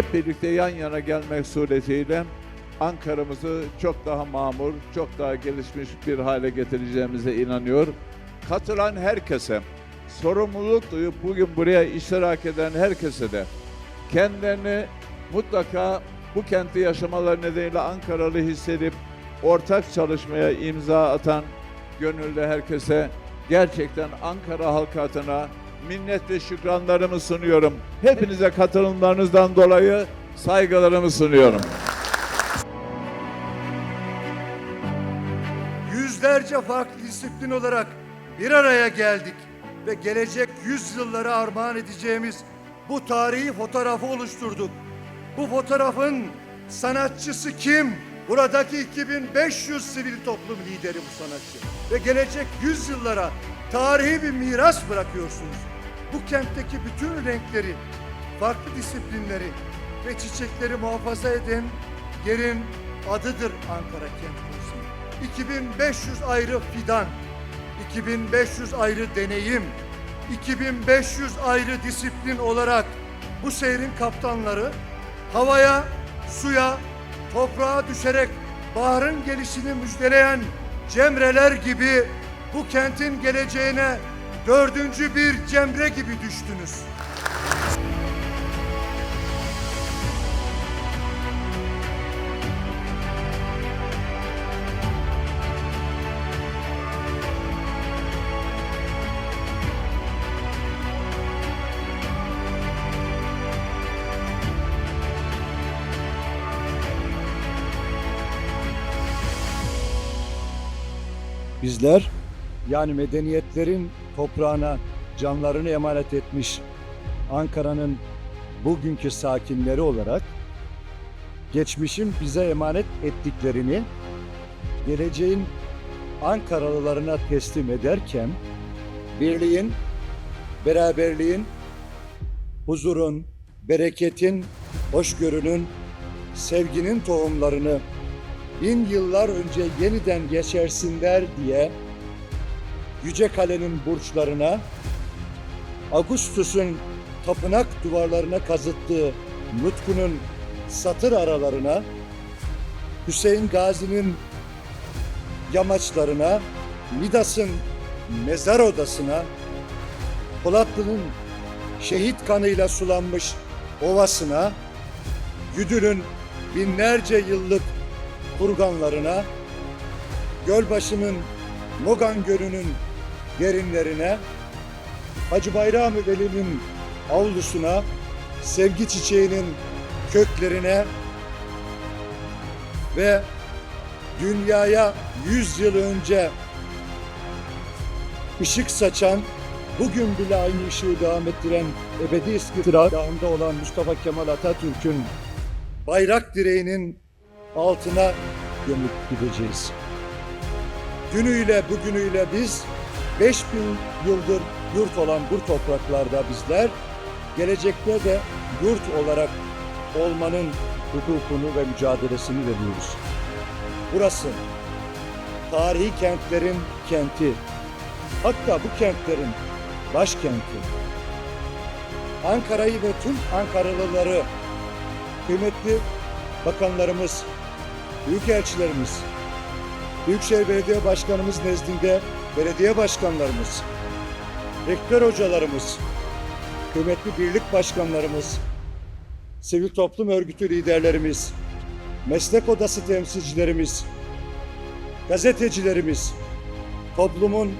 hep birlikte yan yana gelmek suretiyle Ankara'mızı çok daha mamur, çok daha gelişmiş bir hale getireceğimize inanıyor. Katılan herkese, sorumluluk duyup bugün buraya iştirak eden herkese de kendilerini mutlaka bu kentte yaşamaları nedeniyle Ankaralı hissedip ortak çalışmaya imza atan gönüllü herkese gerçekten Ankara halkı adına minnet ve şükranlarımı sunuyorum. Hepinize katılımlarınızdan dolayı saygılarımı sunuyorum. yüzlerce farklı disiplin olarak bir araya geldik ve gelecek yüzyıllara armağan edeceğimiz bu tarihi fotoğrafı oluşturduk. Bu fotoğrafın sanatçısı kim? Buradaki 2500 sivil toplum lideri bu sanatçı. Ve gelecek yüzyıllara tarihi bir miras bırakıyorsunuz. Bu kentteki bütün renkleri, farklı disiplinleri ve çiçekleri muhafaza eden yerin adıdır Ankara Kent Konseyi. 2500 ayrı fidan, 2500 ayrı deneyim, 2500 ayrı disiplin olarak bu seyrin kaptanları havaya, suya, toprağa düşerek baharın gelişini müjdeleyen cemreler gibi bu kentin geleceğine dördüncü bir cemre gibi düştünüz. Bizler yani medeniyetlerin toprağına canlarını emanet etmiş Ankara'nın bugünkü sakinleri olarak geçmişin bize emanet ettiklerini geleceğin Ankaralılarına teslim ederken birliğin, beraberliğin, huzurun, bereketin, hoşgörünün, sevginin tohumlarını bin yıllar önce yeniden geçersinler diye Yüce Kale'nin burçlarına, Augustus'un tapınak duvarlarına kazıttığı nutkunun satır aralarına, Hüseyin Gazi'nin yamaçlarına, Midas'ın mezar odasına, Polatlı'nın şehit kanıyla sulanmış ovasına, Güdül'ün binlerce yıllık kurganlarına, Gölbaşı'nın Mogan Gölü'nün derinlerine, Hacı Bayram Veli'nin avlusuna, sevgi çiçeğinin köklerine ve dünyaya yüz yıl önce ışık saçan, bugün bile aynı ışığı devam ettiren ebedi istikrarında olan Mustafa Kemal Atatürk'ün bayrak direğinin altına gömüp gideceğiz. Dünüyle bugünüyle biz 5000 yıldır yurt olan bu topraklarda bizler gelecekte de yurt olarak olmanın hukukunu ve mücadelesini veriyoruz. Burası tarihi kentlerin kenti. Hatta bu kentlerin başkenti. Ankara'yı ve tüm Ankaralıları kıymetli bakanlarımız, büyükelçilerimiz, Büyükşehir Belediye Başkanımız nezdinde belediye başkanlarımız, rektör hocalarımız, kıymetli birlik başkanlarımız, sivil toplum örgütü liderlerimiz, meslek odası temsilcilerimiz, gazetecilerimiz, toplumun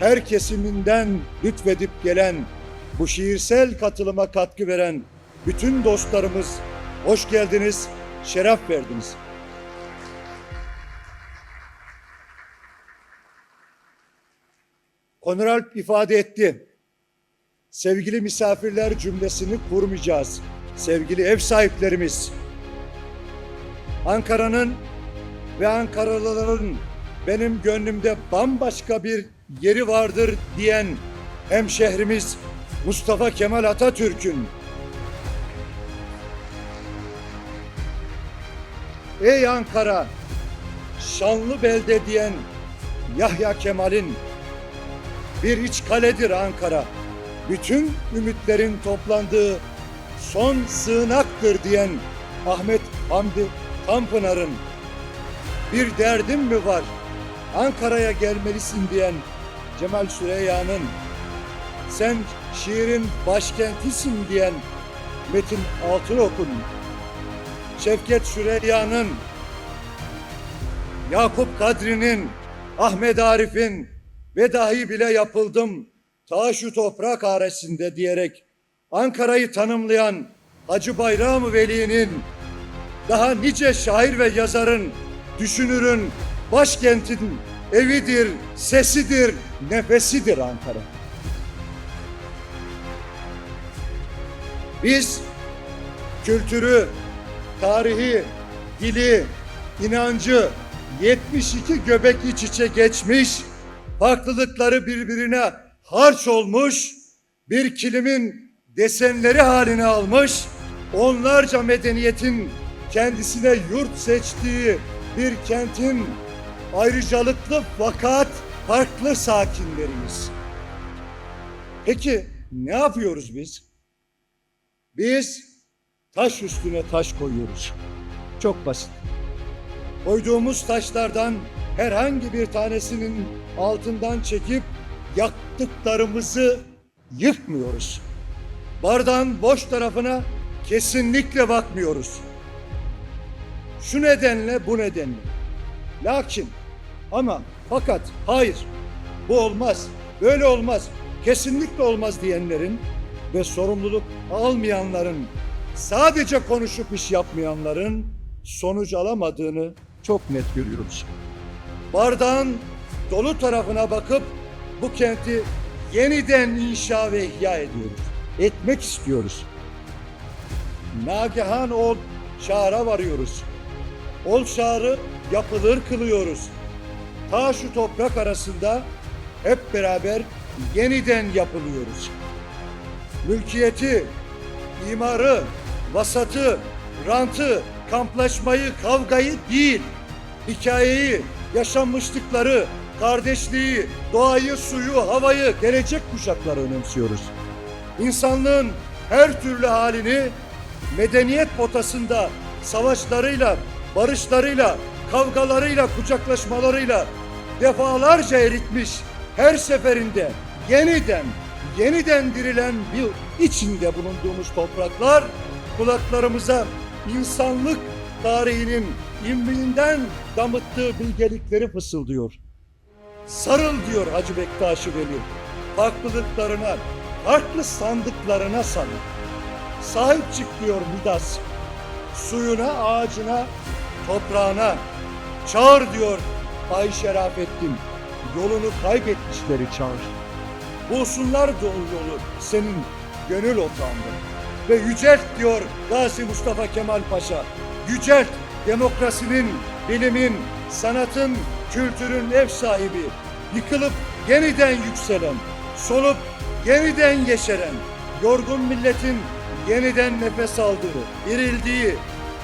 her kesiminden lütfedip gelen, bu şiirsel katılıma katkı veren bütün dostlarımız hoş geldiniz, şeref verdiniz. Konur Alp ifade etti. Sevgili misafirler cümlesini kurmayacağız. Sevgili ev sahiplerimiz, Ankara'nın ve Ankaralıların benim gönlümde bambaşka bir yeri vardır diyen hemşehrimiz Mustafa Kemal Atatürk'ün Ey Ankara, şanlı belde diyen Yahya Kemal'in bir iç kaledir Ankara. Bütün ümitlerin toplandığı son sığınak aşktır diyen Ahmet Hamdi Tanpınar'ın bir derdim mi var Ankara'ya gelmelisin diyen Cemal Süreyya'nın sen şiirin başkentisin diyen Metin Altınok'un Şevket Süreyya'nın Yakup Kadri'nin Ahmet Arif'in ve dahi bile yapıldım ta şu toprak aresinde diyerek Ankara'yı tanımlayan Hacı Bayram Veli'nin daha nice şair ve yazarın, düşünürün, başkentin evidir, sesidir, nefesidir Ankara. Biz kültürü, tarihi, dili, inancı 72 göbek iç geçmiş, farklılıkları birbirine harç olmuş, bir kilimin desenleri haline almış, onlarca medeniyetin kendisine yurt seçtiği bir kentin ayrıcalıklı fakat farklı sakinleriyiz. Peki ne yapıyoruz biz? Biz taş üstüne taş koyuyoruz. Çok basit. Koyduğumuz taşlardan herhangi bir tanesinin altından çekip yaktıklarımızı yıkmıyoruz. Bardağın boş tarafına kesinlikle bakmıyoruz. Şu nedenle bu nedenle. Lakin ama fakat hayır bu olmaz böyle olmaz kesinlikle olmaz diyenlerin ve sorumluluk almayanların sadece konuşup iş yapmayanların sonuç alamadığını çok net görüyoruz. Bardağın dolu tarafına bakıp bu kenti yeniden inşa ve ihya ediyoruz. Etmek istiyoruz. Nagihan ol şahara varıyoruz. Ol şahı yapılır kılıyoruz. Ta şu toprak arasında hep beraber yeniden yapılıyoruz. Mülkiyeti, imarı, vasatı, rantı, kamplaşmayı, kavgayı değil, hikayeyi, yaşanmışlıkları, kardeşliği, doğayı, suyu, havayı, gelecek kuşakları önemsiyoruz. İnsanlığın her türlü halini medeniyet potasında savaşlarıyla, barışlarıyla, kavgalarıyla, kucaklaşmalarıyla defalarca eritmiş her seferinde yeniden, yeniden dirilen bir içinde bulunduğumuz topraklar kulaklarımıza insanlık tarihinin imliğinden damıttığı bilgelikleri fısıldıyor. Sarıl diyor Hacı Bektaş Veli. Farklılıklarına, farklı sandıklarına sarıl. Sahip çık diyor Midas. Suyuna, ağacına, toprağına. Çağır diyor Ay Şerafettin. Yolunu kaybetmişleri çağır. Bulsunlar dolu yolu senin gönül otağında. Ve yücelt diyor Gazi Mustafa Kemal Paşa. Yücelt demokrasinin, bilimin, sanatın, kültürün ev sahibi. Yıkılıp yeniden yükselen, solup yeniden yeşeren, yorgun milletin yeniden nefes aldığı, dirildiği,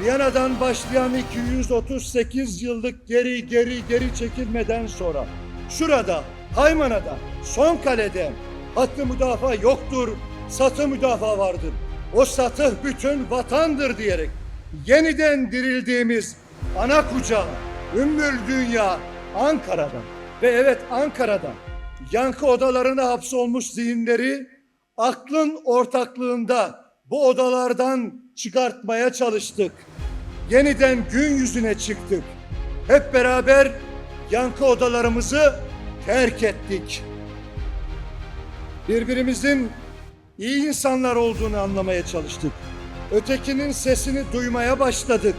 Viyana'dan başlayan 238 yıllık geri geri geri çekilmeden sonra şurada Haymana'da son kalede hattı müdafaa yoktur, satı müdafaa vardır. O satı bütün vatandır diyerek yeniden dirildiğimiz ana kucağı Ümmül Dünya Ankara'da ve evet Ankara'da yankı odalarına hapsolmuş zihinleri aklın ortaklığında bu odalardan çıkartmaya çalıştık. Yeniden gün yüzüne çıktık. Hep beraber yankı odalarımızı terk ettik. Birbirimizin iyi insanlar olduğunu anlamaya çalıştık. Ötekinin sesini duymaya başladık.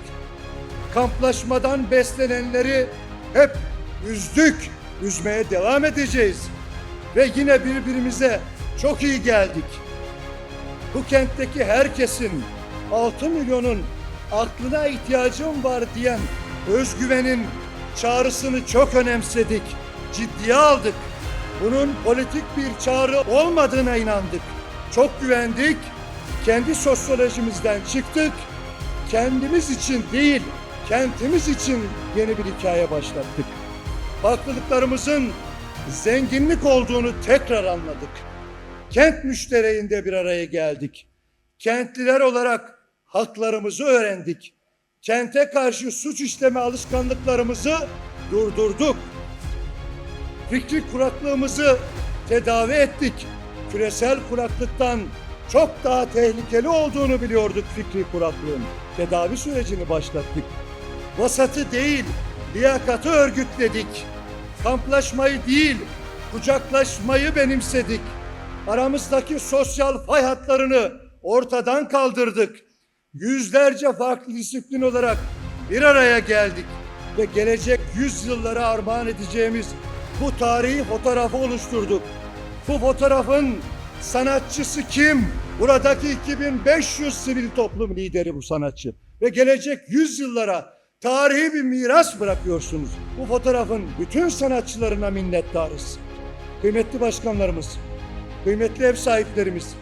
Kamplaşmadan beslenenleri hep üzdük, üzmeye devam edeceğiz. Ve yine birbirimize çok iyi geldik. Bu kentteki herkesin 6 milyonun aklına ihtiyacım var diyen özgüvenin çağrısını çok önemsedik, ciddiye aldık. Bunun politik bir çağrı olmadığına inandık. Çok güvendik, kendi sosyolojimizden çıktık. Kendimiz için değil, kentimiz için yeni bir hikaye başlattık. Farklılıklarımızın zenginlik olduğunu tekrar anladık. Kent müştereğinde bir araya geldik. Kentliler olarak haklarımızı öğrendik. Kente karşı suç işleme alışkanlıklarımızı durdurduk. Fikri kuraklığımızı tedavi ettik. Küresel kuraklıktan çok daha tehlikeli olduğunu biliyorduk fikri kuraklığın. Tedavi sürecini başlattık. Vasatı değil, liyakatı örgütledik. Kamplaşmayı değil, kucaklaşmayı benimsedik. Aramızdaki sosyal fay hatlarını ortadan kaldırdık. Yüzlerce farklı disiplin olarak bir araya geldik ve gelecek yüzyıllara armağan edeceğimiz bu tarihi fotoğrafı oluşturduk. Bu fotoğrafın sanatçısı kim? Buradaki 2500 sivil toplum lideri bu sanatçı. Ve gelecek yüzyıllara tarihi bir miras bırakıyorsunuz. Bu fotoğrafın bütün sanatçılarına minnettarız. Kıymetli başkanlarımız, kıymetli ev sahiplerimiz,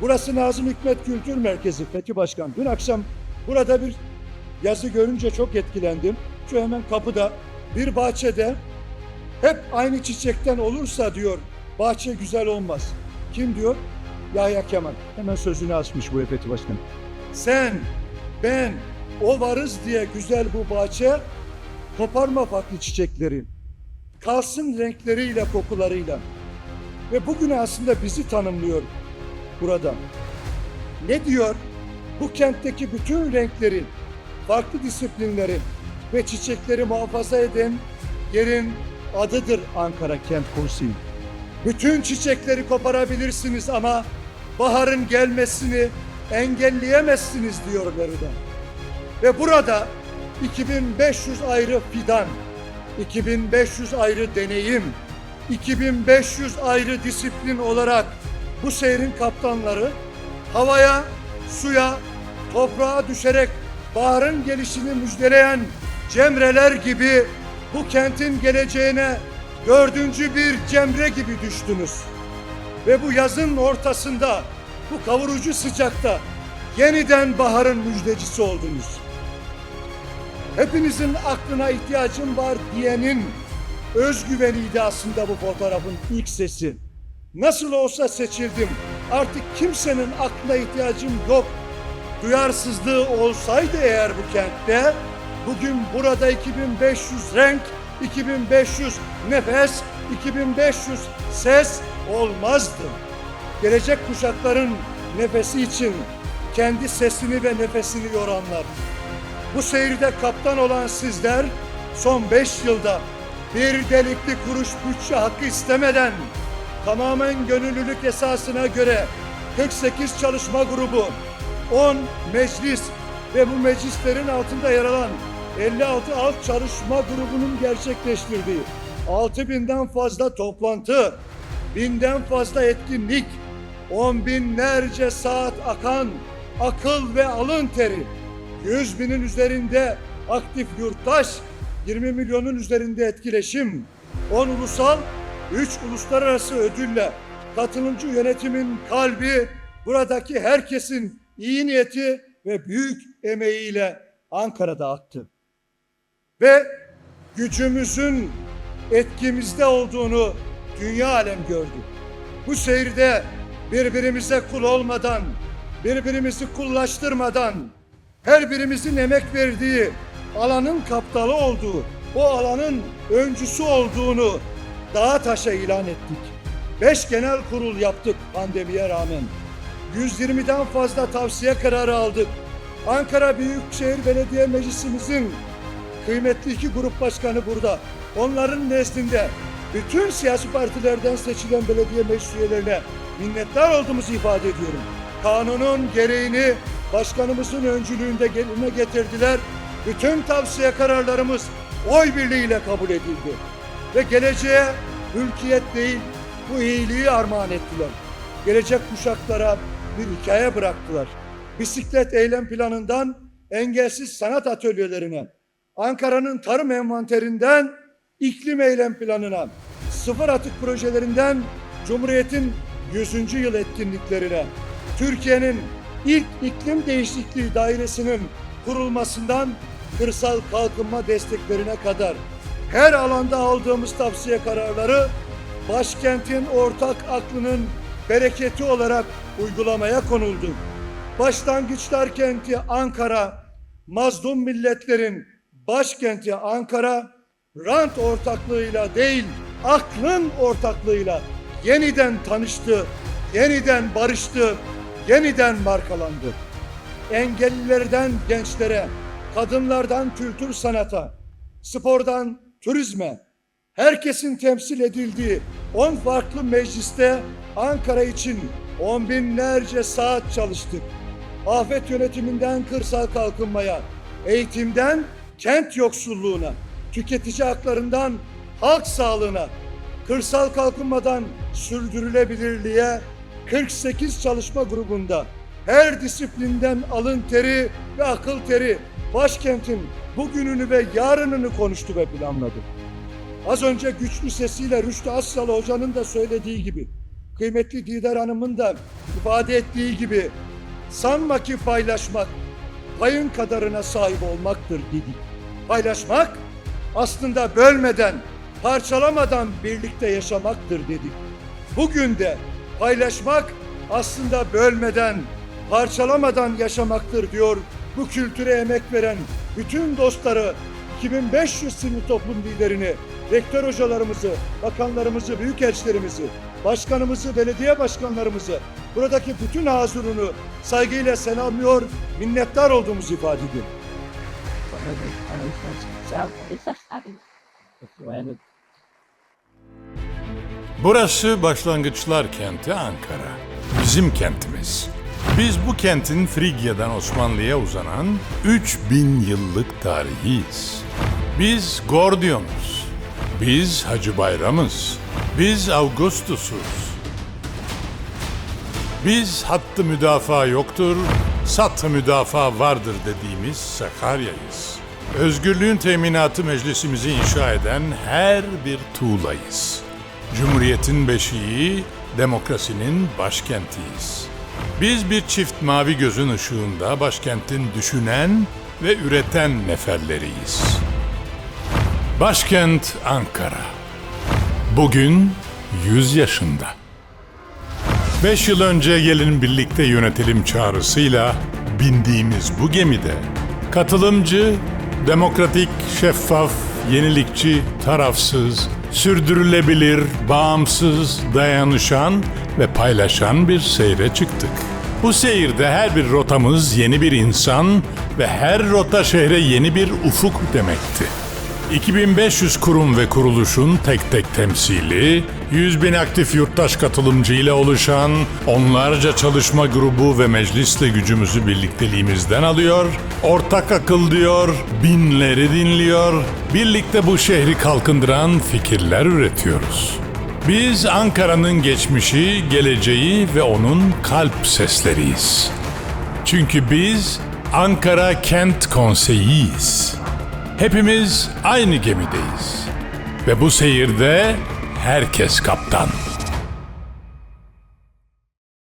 burası Nazım Hikmet Kültür Merkezi Fethi Başkan. Dün akşam burada bir yazı görünce çok etkilendim. Şu hemen kapıda bir bahçede hep aynı çiçekten olursa diyor bahçe güzel olmaz. Kim diyor? Yahya Kemal. Hemen sözünü açmış bu Fethi Başkan. Sen, ben, o varız diye güzel bu bahçe koparma farklı çiçekleri. Kalsın renkleriyle, kokularıyla. Ve bugün aslında bizi tanımlıyor burada. Ne diyor? Bu kentteki bütün renkleri, farklı disiplinleri ve çiçekleri muhafaza eden yerin adıdır Ankara Kent Konseyi. Bütün çiçekleri koparabilirsiniz ama baharın gelmesini engelleyemezsiniz diyor Neruda. Ve burada 2500 ayrı fidan, 2500 ayrı deneyim, 2500 ayrı disiplin olarak bu seyrin kaptanları havaya, suya, toprağa düşerek baharın gelişini müjdeleyen cemreler gibi bu kentin geleceğine dördüncü bir cemre gibi düştünüz. Ve bu yazın ortasında, bu kavurucu sıcakta yeniden baharın müjdecisi oldunuz. Hepinizin aklına ihtiyacım var diyenin özgüveniydi aslında bu fotoğrafın ilk sesi. Nasıl olsa seçildim. Artık kimsenin aklına ihtiyacım yok. Duyarsızlığı olsaydı eğer bu kentte bugün burada 2500 renk, 2500 nefes, 2500 ses olmazdı. Gelecek kuşakların nefesi için kendi sesini ve nefesini yoranlar. Bu seyirde kaptan olan sizler son beş yılda bir delikli kuruş bütçe hakkı istemeden tamamen gönüllülük esasına göre 48 çalışma grubu, 10 meclis ve bu meclislerin altında yer alan 56 alt çalışma grubunun gerçekleştirdiği 6000'den fazla toplantı, binden fazla etkinlik, on binlerce saat akan akıl ve alın teri, 100 binin üzerinde aktif yurttaş, 20 milyonun üzerinde etkileşim, 10 ulusal, 3 uluslararası ödülle katılımcı yönetimin kalbi buradaki herkesin iyi niyeti ve büyük emeğiyle Ankara'da attı. Ve gücümüzün etkimizde olduğunu dünya alem gördü. Bu seyirde birbirimize kul olmadan, birbirimizi kullaştırmadan, her birimizin emek verdiği, alanın kaptalı olduğu, o alanın öncüsü olduğunu dağa taşa ilan ettik. Beş genel kurul yaptık pandemiye rağmen. 120'den fazla tavsiye kararı aldık. Ankara Büyükşehir Belediye Meclisimizin kıymetli iki grup başkanı burada. Onların nezdinde bütün siyasi partilerden seçilen belediye meclis üyelerine minnettar olduğumuzu ifade ediyorum. Kanunun gereğini başkanımızın öncülüğünde geline getirdiler. Bütün tavsiye kararlarımız oy birliğiyle kabul edildi. Ve geleceğe mülkiyet değil bu iyiliği armağan ettiler. Gelecek kuşaklara bir hikaye bıraktılar. Bisiklet eylem planından engelsiz sanat atölyelerine, Ankara'nın tarım envanterinden iklim eylem planına, sıfır atık projelerinden Cumhuriyet'in 100. yıl etkinliklerine, Türkiye'nin ilk iklim değişikliği dairesinin kurulmasından kırsal kalkınma desteklerine kadar her alanda aldığımız tavsiye kararları başkentin ortak aklının bereketi olarak uygulamaya konuldu. başlangıçlar kenti Ankara, mazlum milletlerin başkenti Ankara, rant ortaklığıyla değil, aklın ortaklığıyla yeniden tanıştı, yeniden barıştı, yeniden markalandı. Engellilerden gençlere, kadınlardan kültür sanata, spordan turizme, herkesin temsil edildiği 10 farklı mecliste Ankara için on binlerce saat çalıştık. Afet yönetiminden kırsal kalkınmaya, eğitimden kent yoksulluğuna, tüketici haklarından halk sağlığına, kırsal kalkınmadan sürdürülebilirliğe 48 çalışma grubunda her disiplinden alın teri ve akıl teri başkentin bugününü ve yarınını konuştu ve planladı. Az önce güçlü sesiyle Rüştü Asyalı Hoca'nın da söylediği gibi, kıymetli Didar Hanım'ın da ifade ettiği gibi, sanma ki paylaşmak, payın kadarına sahip olmaktır dedik. Paylaşmak, aslında bölmeden, parçalamadan birlikte yaşamaktır dedik. Bugün de paylaşmak, aslında bölmeden, parçalamadan yaşamaktır diyor bu kültüre emek veren bütün dostları, 2500 sivil toplum liderini, rektör hocalarımızı, bakanlarımızı, büyükelçilerimizi, başkanımızı, belediye başkanlarımızı, buradaki bütün hazırını saygıyla selamlıyor, minnettar olduğumuzu ifade ediyor. Burası başlangıçlar kenti Ankara. Bizim kentimiz. Biz bu kentin Frigya'dan Osmanlı'ya uzanan 3000 yıllık tarihiyiz. Biz Gordion'uz. Biz Hacı Bayram'ız. Biz Augustus'uz. Biz hattı müdafaa yoktur, satı müdafaa vardır dediğimiz Sakarya'yız. Özgürlüğün teminatı meclisimizi inşa eden her bir tuğlayız. Cumhuriyetin beşiği, demokrasinin başkentiyiz. Biz bir çift mavi gözün ışığında başkentin düşünen ve üreten neferleriyiz. Başkent Ankara. Bugün 100 yaşında. Beş yıl önce gelin birlikte yönetelim çağrısıyla bindiğimiz bu gemide katılımcı, demokratik, şeffaf, yenilikçi, tarafsız, sürdürülebilir, bağımsız, dayanışan ve paylaşan bir seyre çıktık. Bu seyirde her bir rotamız yeni bir insan ve her rota şehre yeni bir ufuk demekti. 2500 kurum ve kuruluşun tek tek temsili, 100 bin aktif yurttaş katılımcı ile oluşan onlarca çalışma grubu ve meclisle gücümüzü birlikteliğimizden alıyor, ortak akıl diyor, binleri dinliyor, birlikte bu şehri kalkındıran fikirler üretiyoruz. Biz Ankara'nın geçmişi, geleceği ve onun kalp sesleriyiz. Çünkü biz Ankara Kent Konseyi'yiz. Hepimiz aynı gemideyiz. Ve bu seyirde herkes kaptan.